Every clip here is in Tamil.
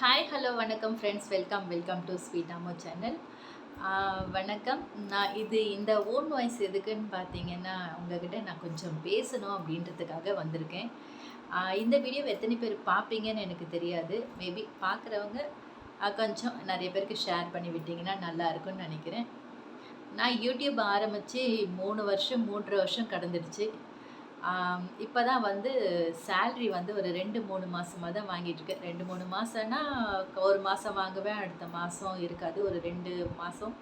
ஹாய் ஹலோ வணக்கம் friends welcome welcome to sweet Ammu channel வணக்கம். நான் இது இந்த ஓன் வாய்ஸ் எதுக்குன்னு பார்த்தீங்கன்னா உங்ககிட்ட நான் கொஞ்சம் பேசணும் அப்படின்றதுக்காக வந்திருக்கேன். இந்த வீடியோ எத்தனை பேர் பார்ப்பீங்கன்னு எனக்கு தெரியாது. மேபி பார்க்குறவங்க கொஞ்சம் நிறைய பேருக்கு ஷேர் பண்ணி விட்டிங்கன்னா நல்லா இருக்கும்னு நினைக்கிறேன். நான் யூடியூப் ஆரம்பித்து மூணு வருஷம் மூன்றரை வருஷம் கடந்துடுச்சு. இப்போ தான் வந்து சேல்ரி வந்து ஒரு ரெண்டு மூணு மாதமாக தான் வாங்கிட்டுருக்கேன் ரெண்டு மூணு மாதம்னா ஒரு மாதம் வாங்குவேன் அடுத்த மாதம் இருக்காது. ஒரு ரெண்டு மாதம்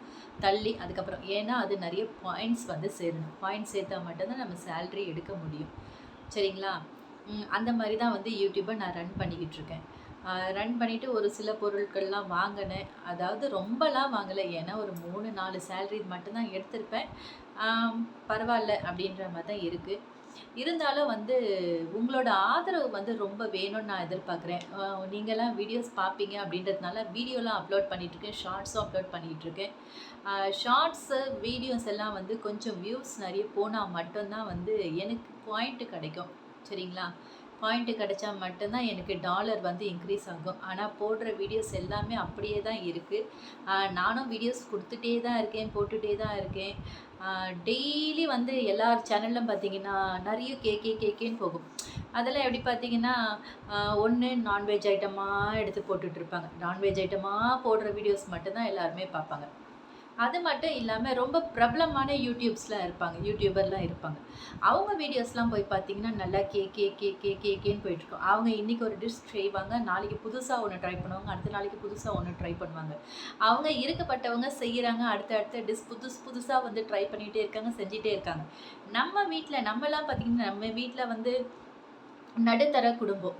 தள்ளி அதுக்கப்புறம். ஏன்னா அது நிறைய பாயிண்ட்ஸ் வந்து சேரணும். பாயிண்ட்ஸ் சேர்த்தா மட்டும்தான் நம்ம சேல்ரி எடுக்க முடியும். சரிங்களா? அந்த மாதிரி தான் வந்து யூடியூப்பை நான் ரன் பண்ணிக்கிட்டு இருக்கேன் ரன் பண்ணிவிட்டு ஒரு சில பொருட்கள்லாம் வாங்கினேன். அதாவது ரொம்பலாம் வாங்கலை. ஏன்னா ஒரு மூணு நாலு சேல்ரி மட்டும்தான் எடுத்திருப்பேன். பரவாயில்ல அப்படின்ற மாதிரி தான் இருக்குது இருந்தாலும் வந்து உங்களோட ஆதரவு வந்து ரொம்ப வேணும்னு நான் எதிர்பார்க்குறேன். நீங்கள்லாம் வீடியோஸ் பார்ப்பீங்க அப்படின்றதுனால வீடியோலாம் அப்லோட் பண்ணிகிட்ருக்கேன் ஷார்ட்ஸும் அப்லோட் பண்ணிகிட்ருக்கேன் ஷார்ட்ஸு வீடியோஸ் எல்லாம் வந்து கொஞ்சம் வியூஸ் நிறைய போனால் மட்டும்தான் வந்து எனக்கு பாயிண்ட்டு கிடைக்கும். சரிங்களா? பாயிண்ட்டு கிடைச்சா மட்டும்தான் எனக்கு டாலர் வந்து இன்க்ரீஸ் ஆகும். ஆனால் போடுற வீடியோஸ் எல்லாமே அப்படியே தான் இருக்குது நானும் வீடியோஸ் கொடுத்துட்டே தான் இருக்கேன் போட்டுகிட்டே தான் இருக்கேன். டெய்லி வந்து எல்லார் சேனல்லும் பார்த்தீங்கன்னா நிறைய கேக்கே கேக்கேன்னு போகும். அதெல்லாம் எப்படி பார்த்தீங்கன்னா ஒன்று நான்வெஜ் ஐட்டமாக எடுத்து போட்டுட்ருப்பாங்க நான்வெஜ் ஐட்டமாக போடுற வீடியோஸ் மட்டும்தான் எல்லாருமே பார்ப்பாங்க. அது மட்டும் இல்லாமல் ரொம்ப பிரபலமான யூடியூப்ஸ்லாம் இருப்பாங்க யூடியூபர்லாம் இருப்பாங்க. அவங்க வீடியோஸ்லாம் போய் பார்த்தீங்கன்னா நல்லா K K K K K கேன்னு போயிட்டுருக்கோம் அவங்க இன்றைக்கி ஒரு டிஷ் செய்வாங்க நாளைக்கு புதுசாக ஒன்று ட்ரை பண்ணுவாங்க அடுத்த நாளைக்கு புதுசாக ஒன்று ட்ரை பண்ணுவாங்க. அவங்க இருக்கப்பட்டவங்க செய்கிறாங்க அடுத்த அடுத்த டிஷ் புதுசு புதுசாக வந்து ட்ரை பண்ணிகிட்டே இருக்காங்க செஞ்சிகிட்டே இருக்காங்க. நம்ம வீட்டில் நம்மலாம் பார்த்திங்கன்னா நம்ம வீட்டில் வந்து நடுத்தர குடும்பம்.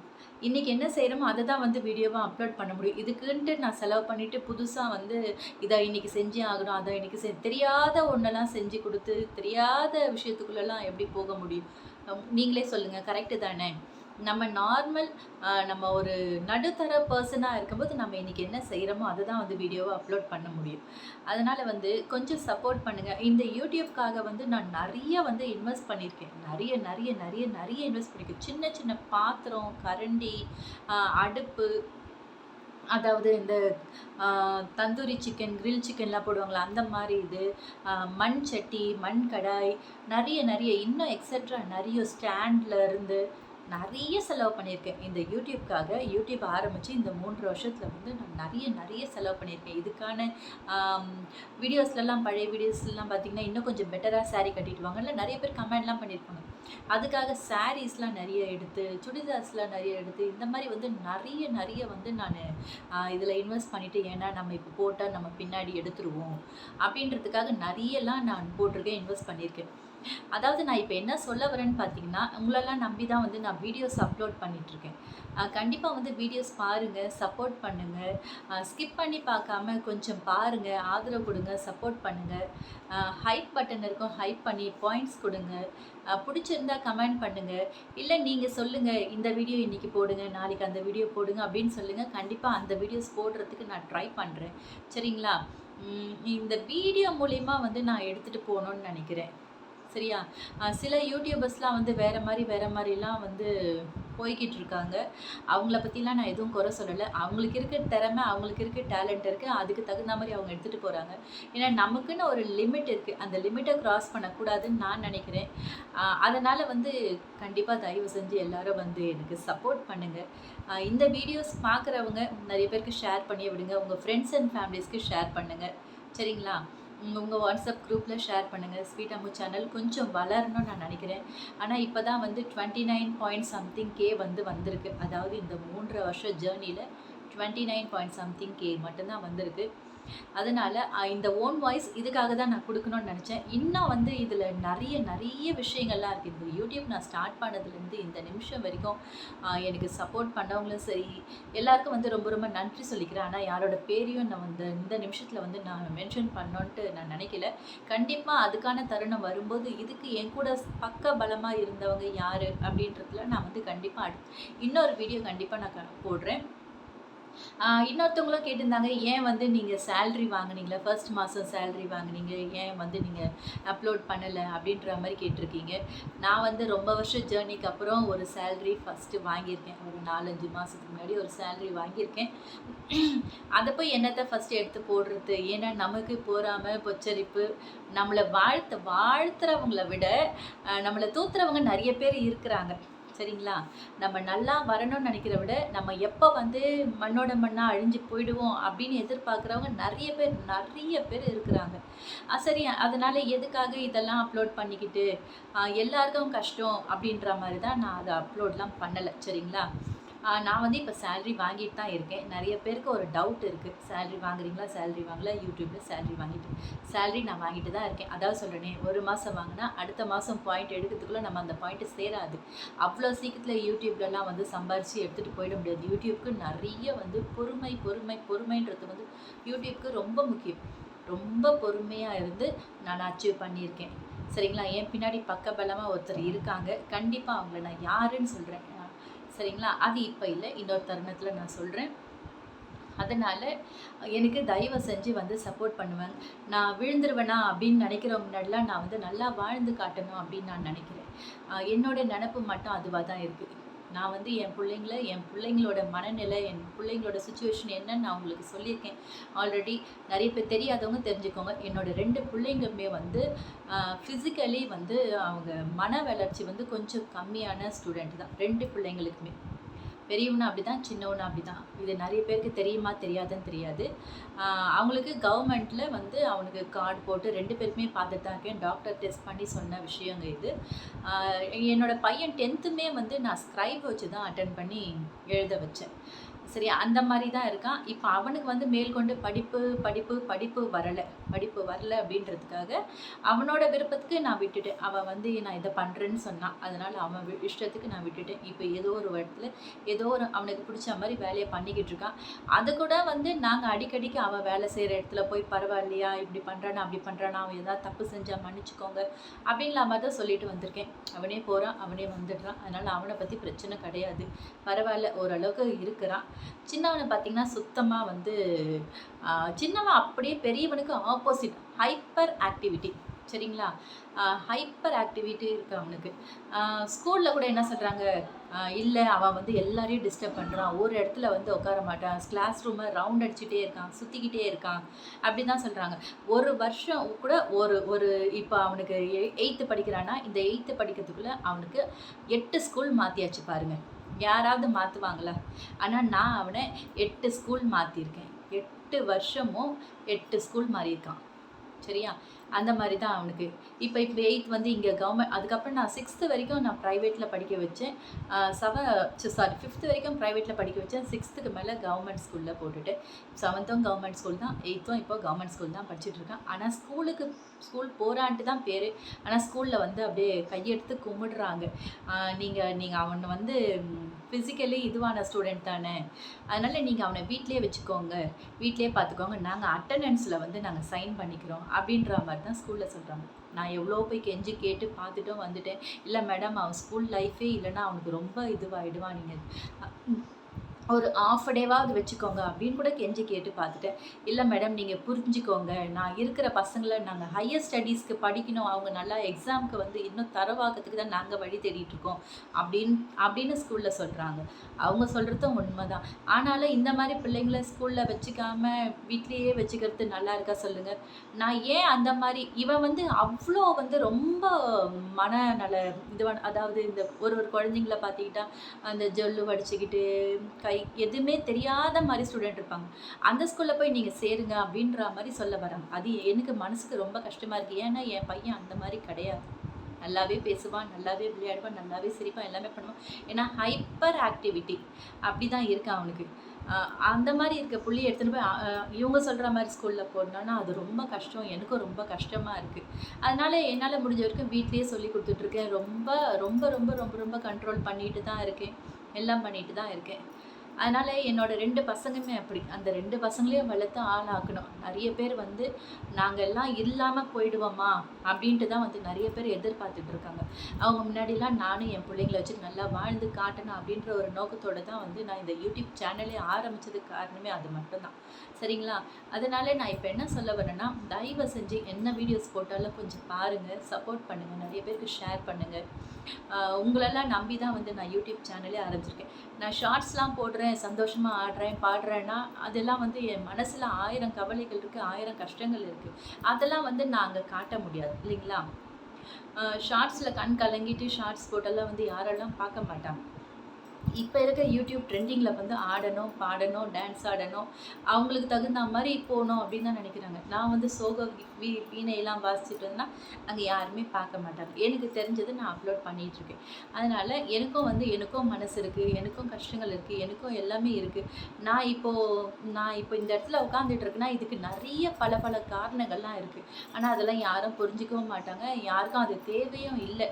இன்றைக்கி என்ன செய்கிறோமோ அதை தான் வந்து வீடியோவாக அப்லோட் பண்ண முடியும். இதுக்குன்ட்டு நான் செலவு பண்ணிவிட்டு புதுசாக வந்து இதை இன்றைக்கி செஞ்சே ஆகணும் அதை இன்றைக்கி செ தெரியாத ஒன்றெல்லாம் செஞ்சு கொடுத்து தெரியாத விஷயத்துக்குள்ளெல்லாம் எப்படி போக முடியும்? நீங்களே சொல்லுங்கள் கரெக்டு தானே? நம்ம நார்மல் நம்ம ஒரு நடுத்தர பர்சனாக இருக்கும்போது நம்ம இன்றைக்கி என்ன செய்கிறோமோ அதுதான் வந்து வீடியோவை அப்லோட் பண்ண முடியும். அதனால் வந்து கொஞ்சம் சப்போர்ட் பண்ணுங்கள் இந்த யூடியூப்காக வந்து நான் நிறைய வந்து இன்வெஸ்ட் பண்ணியிருக்கேன் நிறைய நிறைய நிறைய நிறைய இன்வெஸ்ட் பண்ணியிருக்கேன் சின்ன சின்ன பாத்திரம் கரண்டி அடுப்பு அதாவது இந்த தந்தூரி சிக்கன் கிரில் சிக்கன்லாம் போடுவாங்களா அந்த மாதிரி இது மண் சட்டி மண் கடாய் நிறைய நிறைய இன்னும் எக்ஸட்ரா நிறைய ஸ்டாண்டில் இருந்து நிறைய செலவு பண்ணியிருக்கேன். இந்த யூடியூப்காக யூடியூப் ஆரம்பித்து இந்த மூன்று வருஷத்தில் வந்து நான் நிறைய நிறைய செலவு பண்ணியிருக்கேன். இதுக்கான வீடியோஸ்லலாம் பழைய வீடியோஸ்லாம் பார்த்திங்கன்னா இன்னும் கொஞ்சம் பெட்டராக சாரீ கட்டிட்டு வாங்கல நிறைய பேர் கமெண்ட்லாம் பண்ணியிருப்பாங்க. அதுக்காக சாரீஸ்லாம் நிறைய எடுத்து சுடிதார்ஸ்லாம் நிறைய எடுத்து இந்த மாதிரி வந்து நிறைய நிறைய வந்து நான் இதில் இன்வெஸ்ட் பண்ணிவிட்டு ஏன்னா நம்ம இப்போ போட்டால் நம்ம பின்னாடி எடுத்துருவோம். அப்படின்றதுக்காக நிறையலாம் நான் போட்டிருக்கேன் இன்வெஸ்ட் பண்ணியிருக்கேன். அதாவது நான் இப்போ என்ன சொல்ல வரேன்னு பார்த்தீங்கன்னா உங்களெல்லாம் நம்பி தான் வந்து நான் வீடியோஸ் அப்லோட் பண்ணிகிட்ருக்கேன் கண்டிப்பாக வந்து வீடியோஸ் பாருங்கள் சப்போர்ட் பண்ணுங்கள் ஸ்கிப் பண்ணி பார்க்காம கொஞ்சம் பாருங்கள் ஆதரவு கொடுங்க சப்போர்ட் பண்ணுங்கள் ஹைப் பட்டன் இருக்கும் ஹைப் பண்ணி பாயிண்ட்ஸ் கொடுங்க. பிடிச்சிருந்தா கமெண்ட் பண்ணுங்கள் இல்லை நீங்கள் சொல்லுங்கள் இந்த வீடியோ இன்றைக்கி போடுங்க நாளைக்கு அந்த வீடியோ போடுங்க அப்படின்னு சொல்லுங்கள் கண்டிப்பாக அந்த வீடியோஸ் போடுறதுக்கு நான் ட்ரை பண்ணுறேன் சரிங்களா? இந்த வீடியோ மூலிமா வந்து நான் எடுத்துகிட்டு போகணுன்னு நினைக்கிறேன். சரியா? சில யூடியூபர்ஸ்லாம் வந்து வேறு மாதிரி வேறு மாதிரிலாம் வந்து போய்கிட்டு இருக்காங்க அவங்கள பற்றிலாம் நான் எதுவும் குறை சொல்லலை. அவங்களுக்கு இருக்க திறமை அவங்களுக்கு இருக்க டேலண்ட் இருக்குது அதுக்கு தகுந்த மாதிரி அவங்க எடுத்துகிட்டு போகிறாங்க ஏன்னா நமக்குன்னு ஒரு லிமிட் இருக்குது அந்த லிமிட்டை க்ராஸ் பண்ணக்கூடாதுன்னு நான் நினைக்கிறேன். அதனால் வந்து கண்டிப்பாக தயவு செஞ்சு எல்லோரும் வந்து எனக்கு சப்போர்ட் பண்ணுங்கள் இந்த வீடியோஸ் பார்க்குறவங்க நிறைய பேருக்கு ஷேர் பண்ணி விடுங்க. உங்கள் ஃப்ரெண்ட்ஸ் அண்ட் ஃபேமிலிஸ்க்கு ஷேர் பண்ணுங்கள் சரிங்களா? உங்கள் வாட்ஸ்அப் குரூப்பில் ஷேர் பண்ணுங்கள் ஸ்வீட் அம்மு சேனல் கொஞ்சம் வளரணும்னு நான் நினைக்கிறேன். ஆனால் இப்போ தான் வந்து twenty nine point something K வந்து வந்திருக்கு. அதாவது இந்த மூன்றரை வருஷம் ஜேர்னியில் twenty nine point something K மட்டும்தான் வந்திருக்கு. அதனால் இந்த ஓன் வாய்ஸ் இதுக்காக தான் நான் கொடுக்கணும்னு நினச்சேன். இன்னும் வந்து இதில் நிறைய நிறைய விஷயங்கள்லாம் இருக்குது இந்த யூடியூப் நான் ஸ்டார்ட் பண்ணதுலேருந்து இந்த நிமிஷம் வரைக்கும் எனக்கு சப்போர்ட் பண்ணவங்களும் சரி எல்லாருக்கும் வந்து ரொம்ப ரொம்ப நன்றி சொல்லிக்கிறேன். ஆனால் யாரோட பேரையும் நான் வந்து இந்த நிமிஷத்தில் வந்து நான் மென்ஷன் பண்ணோன்ட்டு நான் நினைக்கல. கண்டிப்பாக அதுக்கான தருணம் வரும்போது இதுக்கு என் கூட பக்க பலமாக இருந்தவங்க யார் அப்படின்றதுல நான் வந்து கண்டிப்பாக இன்னொரு வீடியோ கண்டிப்பாக நான் போடுறேன். இன்னொருத்தவங்களும் கேட்டிருந்தாங்க ஏன் வந்து நீங்கள் சேல்ரி வாங்கினீங்களா? ஃபர்ஸ்ட் மாதம் சேல்ரி வாங்குனீங்க. ஏன் வந்து நீங்கள் அப்லோட் பண்ணலை? அப்படின்ற மாதிரி கேட்டிருக்கீங்க. நான் வந்து ரொம்ப வருஷம் ஜேர்னிக்கு அப்புறம் ஒரு சேல்ரி ஃபஸ்ட்டு வாங்கியிருக்கேன். ஒரு நாலஞ்சு மாதத்துக்கு முன்னாடி ஒரு சேல்ரி வாங்கியிருக்கேன். அதை போய் என்னத்தை ஃபஸ்ட்டு எடுத்து போடுறது? ஏன்னா நமக்கு போகாமல் பொச்சரிப்பு நம்மளை வாழ்த்த வாழ்த்துறவங்கள விட நம்மளை தூத்துறவங்க நிறைய பேர் இருக்கிறாங்க. சரிங்களா? நம்ம நல்லா வரணும்னு நினைக்கிற விட நம்ம எப்போ வந்து மண்ணோட மண்ணாக அழிஞ்சு போயிடுவோம் அப்படின்னு எதிர்பார்க்குறவங்க நிறைய பேர் நிறைய பேர் இருக்கிறாங்க. சரி அதனால் எதுக்காக இதெல்லாம் அப்லோட் பண்ணிக்கிட்டு எல்லாருக்கும் கஷ்டம் அப்படின்ற மாதிரி தான் நான் அதை அப்லோட்லாம் பண்ணலை சரிங்களா? நான் வந்து இப்போ சேல்ரி வாங்கிட்டு தான் இருக்கேன். நிறைய பேருக்கு ஒரு டவுட் இருக்குது சேல்ரி வாங்குறீங்களா? சேல்ரி வாங்கல. யூடியூப்பில் சேல்ரி வாங்கிட்டு சேல்ரி நான் வாங்கிட்டு தான் இருக்கேன். அதாவது சொல்கிறேனே ஒரு மாதம் வாங்கினா அடுத்த மாதம் பாயிண்ட் எடுக்கிறதுக்குள்ளே நம்ம அந்த பாயிண்ட்டு சேராது. அவ்வளோ சீக்கிரத்தில் யூடியூப்லலாம் வந்து சம்பாரித்து எடுத்துகிட்டு போயிட முடியாது. யூடியூப்க்கு நிறைய வந்து பொறுமை பொறுமை பொறுமைன்றது வந்து யூடியூப்க்கு ரொம்ப முக்கியம். ரொம்ப பொறுமையாக இருந்து நான் அச்சீவ் பண்ணியிருக்கேன். சரிங்களா? என் பின்னாடி பக்கபலமாக ஒருத்தர் இருக்காங்க. கண்டிப்பாக அவங்கள நான் யாருன்னு சொல்கிறேன் சரிங்களா? அது இப்போ இல்லை. இன்னொரு தருணத்தில் நான் சொல்கிறேன் அதனால் எனக்கு தயவு செஞ்சு வந்து சப்போர்ட் பண்ணுவேன். நான் விழுந்துருவேனா அப்படின்னு நினைக்கிற முன்னாடிலாம் நான் வந்து நல்லா வாழ்ந்து காட்டணும் அப்படின்னு நான் நினைக்கிறேன். என்னோட நினப்பு மட்டும் அதுவாக தான் இருக்குது நான் வந்து என் பிள்ளைங்கள என் பிள்ளைங்களோட மனநிலை என் பிள்ளைங்களோட சுச்சுவேஷன் என்னன்னு நான் உங்களுக்கு சொல்லியிருக்கேன். ஆல்ரெடி நிறைய பேர் தெரியாதவங்க தெரிஞ்சுக்கோங்க. என்னோட ரெண்டு பிள்ளைங்களுமே வந்து ஃபிசிக்கலி வந்து அவங்க மன வளர்ச்சி வந்து கொஞ்சம் கம்மியான ஸ்டூடெண்ட் தான். ரெண்டு பிள்ளைங்களுக்குமே. பெரியவனும் அப்படி தான் சின்னவனும் அப்படி தான் இது நிறைய பேருக்கு தெரியுமா தெரியாதுன்னு தெரியாது. அவங்களுக்கு கவர்மெண்ட்டில் வந்து அவனுக்கு கார்டு போட்டு ரெண்டு பேருக்குமே பார்த்துட்டு தான் இருக்கேன். டாக்டர் டெஸ்ட் பண்ணி சொன்ன விஷயங்க இது. என்னோடய என்னோட பையன் டென்த்துமே வந்து நான் ஸ்க்ரைப் வச்சு தான் அட்டன் பண்ணி எழுத வச்சேன். சரியா? அந்த மாதிரி தான் இருக்கான். இப்போ அவனுக்கு வந்து மேல்கொண்டு படிப்பு படிப்பு படிப்பு வரலை. படிப்பு வரல அப்படின்றதுக்காக அவனோட விருப்பத்துக்கு நான் விட்டுட்டேன். அவன் வந்து நான் இதை பண்ணுறேன்னு சொன்னான். அதனால் அவன் வி- இஷ்டத்துக்கு நான் விட்டுட்டேன். இப்போ ஏதோ ஒரு இடத்துல ஏதோ ஒரு அவனுக்கு பிடிச்ச மாதிரி வேலையை பண்ணிக்கிட்டு இருக்கான். அது கூட வந்து நாங்கள் அடிக்கடிக்கு அவன் வேலை செய்கிற இடத்துல போய் பரவாயில்லையா? இப்படி பண்ணுறானா அப்படி பண்ணுறானா அவன் ஏதாவது தப்பு செஞ்சால் மன்னிச்சுக்கோங்க. அப்படின்லாம் மாதிரி தான் சொல்லிட்டு வந்திருக்கேன். அவனே போகிறான் அவனே வந்துடுறான். அதனால் அவனை பற்றி பிரச்சனை கிடையாது. பரவாயில்ல. ஓரளவுக்கு இருக்கிறான். சின்னவனை பார்த்தீங்கன்னா சுத்தமாக வந்து சின்னவன் அப்படியே பெரியவனுக்கு ஆப்போசிட் ஹைப்பர் ஆக்டிவிட்டி சரிங்களா? ஹைப்பர் ஆக்டிவிட்டி இருக்குது அவனுக்கு ஸ்கூலில் கூட என்ன சொல்கிறாங்க இல்லை அவன் வந்து எல்லாரையும் டிஸ்டர்ப் பண்ணுறான் ஒரு இடத்துல வந்து உட்கார மாட்டான். கிளாஸ் ரூமை ரவுண்ட் அடிச்சுட்டே இருக்கான். சுற்றிக்கிட்டே இருக்கான். அப்படி தான் சொல்கிறாங்க ஒரு வருஷம் கூட ஒரு ஒரு இப்போ அவனுக்கு எயித்து படிக்கிறான்னா இந்த எயித்து படிக்கிறதுக்குள்ளே அவனுக்கு எட்டு ஸ்கூல் மாற்றியாச்சு பாருங்கள் யாராவது மாற்றுவாங்களா ஆனால் நான் அவனை எட்டு ஸ்கூல் மாற்றிருக்கேன் எட்டு வருஷமும் எட்டு ஸ்கூல் மாறியிருக்கான். சரியா? அந்த மாதிரி தான் அவனுக்கு. இப்போ இப்போ எயித் வந்து இங்கே கவர்மெண்ட் அதுக்கப்புறம் நான் சிக்ஸ்த்து வரைக்கும் நான் ப்ரைவேட்டில் படிக்க வச்சேன். செவன் சாரி ஃபிஃப்த்து வரைக்கும் ப்ரைவேட்டில் படிக்க வச்சேன். சிக்ஸ்த்துக்கு மேலே கவர்மெண்ட் ஸ்கூலில் போட்டுட்டு செவன்த்தும் கவர்மெண்ட் ஸ்கூல் தான் எயித்தும் இப்போ கவர்மெண்ட் ஸ்கூல் தான் படிச்சுட்ருக்கேன் ஆனால் ஸ்கூலுக்கு ஸ்கூல் போகிறான்ட்டு தான் பேர். ஆனால் ஸ்கூலில் வந்து அப்படியே கையெடுத்து கும்பிடுறாங்க. நீங்கள் நீங்கள் அவனை வந்து ஃபிசிக்கலி இதுவான ஸ்டூடெண்ட் தானே. அதனால் நீங்கள் அவனை வீட்டிலே வச்சுக்கோங்க. வீட்டிலே பார்த்துக்கோங்க. நாங்கள் அட்டண்டன்ஸில் வந்து நாங்கள் சைன் பண்ணிக்கிறோம். அப்படின்ற மாதிரி. தான் ஸ்கூலில் சொல்கிறாங்க நான் எவ்வளோ போய் கெஞ்சி கேட்டு பார்த்துட்டும் வந்துட்டேன். இல்லை மேடம் அவன் ஸ்கூல் லைஃபே இல்லைன்னா அவனுக்கு ரொம்ப இதுவாகிடுவான் நீங்கள் ஒரு ஆஃப் டேவாவது வச்சுக்கோங்க அப்படின்னு கூட கெஞ்சி கேட்டு பார்த்துட்டேன். இல்லை மேடம் நீங்கள் புரிஞ்சுக்கோங்க. நான் இருக்கிற பசங்களை நாங்கள் ஹையர் ஸ்டடீஸ்க்கு படிக்கணும். அவங்க நல்லா எக்ஸாமுக்கு வந்து இன்னும் தரவாக்கிறதுக்கு தான் நாங்கள் வழி தேடிட்டுருக்கோம் அப்படின்னு அப்படின்னு ஸ்கூலில் சொல்கிறாங்க அவங்க சொல்கிறதும் உண்மை தான் ஆனாலும் இந்த மாதிரி பிள்ளைங்கள ஸ்கூலில் வச்சுக்காம வீட்லேயே வச்சுக்கிறது நல்லா இருக்கா சொல்லுங்கள் நான் ஏன் அந்த மாதிரி இவன் வந்து அவ்வளோ வந்து ரொம்ப மனநல இதுவான அதாவது இந்த ஒரு ஒரு குழந்தைங்கள பார்த்துக்கிட்டா அந்த ஜொல்லு வடிச்சுக்கிட்டு கை எதுவுமே தெரியாத மாதிரி ஸ்டூடெண்ட் இருப்பாங்க. அந்த ஸ்கூலில் போய் நீங்கள் சேருங்க அப்படின்ற மாதிரி சொல்ல வராங்க. அது எனக்கு மனசுக்கு ரொம்ப கஷ்டமாக இருக்குது ஏன்னா என் பையன் அந்த மாதிரி கிடையாது. நல்லாவே பேசுவான் நல்லாவே விளையாடுவான் நல்லாவே சிரிப்பான் எல்லாமே பண்ணுவான். ஏன்னா ஹைப்பர் ஆக்டிவிட்டி அப்படி தான் இருக்குது அவனுக்கு அந்த மாதிரி இருக்க புள்ளி எடுத்துகிட்டு போய் இவங்க சொல்கிற மாதிரி ஸ்கூலில் போடணும்னா அது ரொம்ப கஷ்டம். எனக்கும் ரொம்ப கஷ்டமாக இருக்குது அதனால் என்னால் முடிஞ்ச வரைக்கும் வீட்லேயே சொல்லி கொடுத்துட்ருக்கேன் ரொம்ப ரொம்ப ரொம்ப ரொம்ப ரொம்ப கண்ட்ரோல் பண்ணிட்டு தான் இருக்கேன். எல்லாம் பண்ணிட்டு தான் இருக்கேன். அதனால் என்னோடய ரெண்டு பசங்களுமே அப்படி. அந்த ரெண்டு பசங்களையும் வளர்த்து ஆளாக்கணும். நிறைய பேர் வந்து நாங்கள் எல்லாம் இல்லாமல் போயிடுவோமா? அப்படின்ட்டு தான் வந்து நிறைய பேர் எதிர்பார்த்துட்டு இருக்காங்க. அவங்க முன்னாடிலாம் நானும் என் பிள்ளைங்களை வச்சு நல்லா வாழ்ந்து காட்டணும் அப்படின்ற ஒரு நோக்கத்தோடு தான் வந்து நான் இந்த யூடியூப் சேனலே ஆரம்பித்ததுக்கு காரணமே அது மட்டும்தான் சரிங்களா? அதனால நான் இப்போ என்ன சொல்ல வரேன்னா தயவு செஞ்சு என்ன வீடியோஸ் போட்டாலும் கொஞ்சம் பாருங்கள் சப்போர்ட் பண்ணுங்கள் நிறைய பேருக்கு ஷேர் பண்ணுங்கள் உங்களெல்லாம் நம்பி தான் வந்து நான் யூடியூப் சேனலே ஆரம்பிச்சிருக்கேன். நான் ஷார்ட்ஸ்லாம் போடுறேன் சந்தோஷமாக ஆடுறேன் பாடுறேன்னா அதெல்லாம் வந்து என் மனசில் ஆயிரம் கவலைகள் இருக்குது ஆயிரம் கஷ்டங்கள் இருக்குது அதெல்லாம் வந்து நான் அங்கே காட்ட முடியாது இல்லைங்களா? ஷார்ட்ஸில் கண் கலங்கிட்டு ஷார்ட்ஸ் போட்டெல்லாம் வந்து யாரெல்லாம் பார்க்க மாட்டாங்க. இப்போ இருக்க யூடியூப் ட்ரெண்டிங்கில் வந்து ஆடணும் பாடணும் டான்ஸ் ஆடணும். அவங்களுக்கு தகுந்த மாதிரி போகணும் அப்படின்னு தான் நினைக்கிறாங்க. நான் வந்து சோக வீ வீணையெல்லாம் வாசிச்சுட்டு இருந்தேன்னா அங்கே யாருமே பார்க்க மாட்டாங்க. எனக்கு தெரிஞ்சது நான் அப்லோட் பண்ணிகிட்ருக்கேன் அதனால் எனக்கும் வந்து எனக்கும் மனசு இருக்குது எனக்கும் கஷ்டங்கள் இருக்குது எனக்கும் எல்லாமே இருக்குது நான் இப்போது நான் இப்போ இந்த இடத்துல உட்காந்துட்டு இருக்கேன்னா இதுக்கு நிறைய பல பல காரணங்கள்லாம் இருக்குது ஆனால் அதெல்லாம் யாரும் புரிஞ்சிக்கவும் மாட்டாங்க. யாருக்கும் அது தேவையும் இல்லை.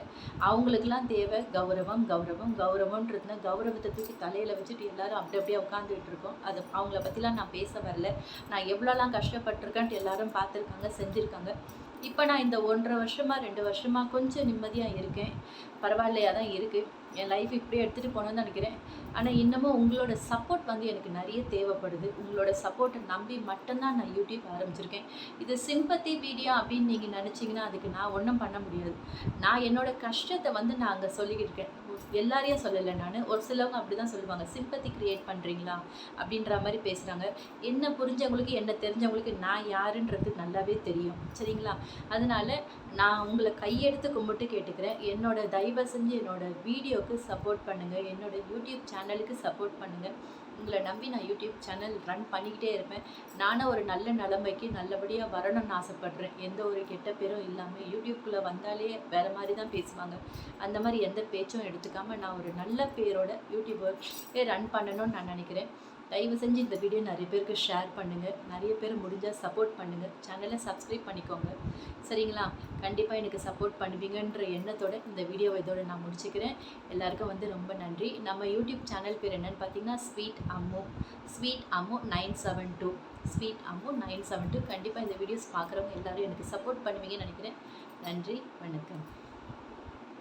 அவங்களுக்கெல்லாம் தேவை கௌரவம் கௌரவம் கௌரவன்றதுனா கௌரவ கௌரவத்தை தூக்கி தலையில் வச்சுட்டு எல்லாரும் அப்படி அப்படியே உட்காந்துட்டு இருக்கோம். அது அவங்கள பற்றிலாம் நான் பேச வரல. நான் எவ்வளோலாம் கஷ்டப்பட்டிருக்கேன்ட்டு எல்லாரும் பார்த்துருக்காங்க செஞ்சுருக்காங்க. இப்போ நான் இந்த ஒன்றரை வருஷமாக ரெண்டு வருஷமாக கொஞ்சம் நிம்மதியாக இருக்கேன். பரவாயில்லையாக தான் இருக்குது என் லைஃப் இப்படியே எடுத்துகிட்டு போகணுன்னு நினைக்கிறேன். ஆனால் இன்னமும் உங்களோட சப்போர்ட் வந்து எனக்கு நிறைய தேவைப்படுது. உங்களோட சப்போர்ட்டை நம்பி மட்டும்தான் நான் யூடியூப் ஆரம்பிச்சிருக்கேன். இது சிம்பத்தி வீடியோ அப்படின்னு நீங்கள் நினச்சிங்கன்னா அதுக்கு நான் ஒன்றும் பண்ண முடியாது. நான் என்னோடய கஷ்டத்தை வந்து நான் அங்கே சொல்லிக்கிட்டு இருக்கேன். எல்லாரையும் சொல்லலை நான். ஒரு சிலவங்க அப்படி தான் சொல்லுவாங்க. சிம்பத்தி க்ரியேட் பண்ணுறீங்களா அப்படின்ற மாதிரி பேசுகிறாங்க என்ன புரிஞ்சவங்களுக்கு என்ன தெரிஞ்சவங்களுக்கு நான் யாருன்றது நல்லாவே தெரியும். சரிங்களா? அதனால் நான் உங்களை கையெடுத்து கும்பிட்டு கேட்டுக்கிறேன். என்னோட தயவு செஞ்சு என்னோட வீடியோவுக்கு சப்போர்ட் பண்ணுங்கள் என்னோட யூடியூப் சேனலுக்கு சப்போர்ட் பண்ணுங்கள் உங்களை நம்பி நான் யூடியூப் சேனல் ரன் பண்ணிக்கிட்டே இருப்பேன். நானும் ஒரு நல்ல நிலைமைக்கு நல்லபடியாக வரணும்னு ஆசைப்பட்றேன். எந்த ஒரு கெட்ட பேரும் இல்லாமல் யூடியூப்குள்ளே வந்தாலே வேறு மாதிரி தான் பேசுவாங்க. அந்த மாதிரி எந்த பேச்சும் எடுத்துக்காமல் நான் ஒரு நல்ல பேரோட யூடியூபர் ரன் பண்ணணும்னு நான் நினைக்கிறேன். தயவு செஞ்சு இந்த வீடியோ நிறைய பேருக்கு ஷேர் பண்ணுங்கள் நிறைய பேர் முடிஞ்சால் சப்போர்ட் பண்ணுங்கள் சேனலை சப்ஸ்கிரைப் பண்ணிக்கோங்க. சரிங்களா? கண்டிப்பாக எனக்கு சப்போர்ட் பண்ணுவீங்கன்ற எண்ணத்தோட இந்த வீடியோவை இதோட நான் முடிச்சுக்கிறேன். எல்லாருக்கும் வந்து ரொம்ப நன்றி. நம்ம யூடியூப் சேனல் பேர் என்னென்னு பார்த்தீங்கன்னா sweet Ammu sweet Ammu nine seven two sweet Ammu nine seven two கண்டிப்பாக இந்த வீடியோஸ் பார்க்குறவங்க எல்லோரும் எனக்கு சப்போர்ட் பண்ணுவீங்கன்னு நினைக்கிறேன். நன்றி. வணக்கம்.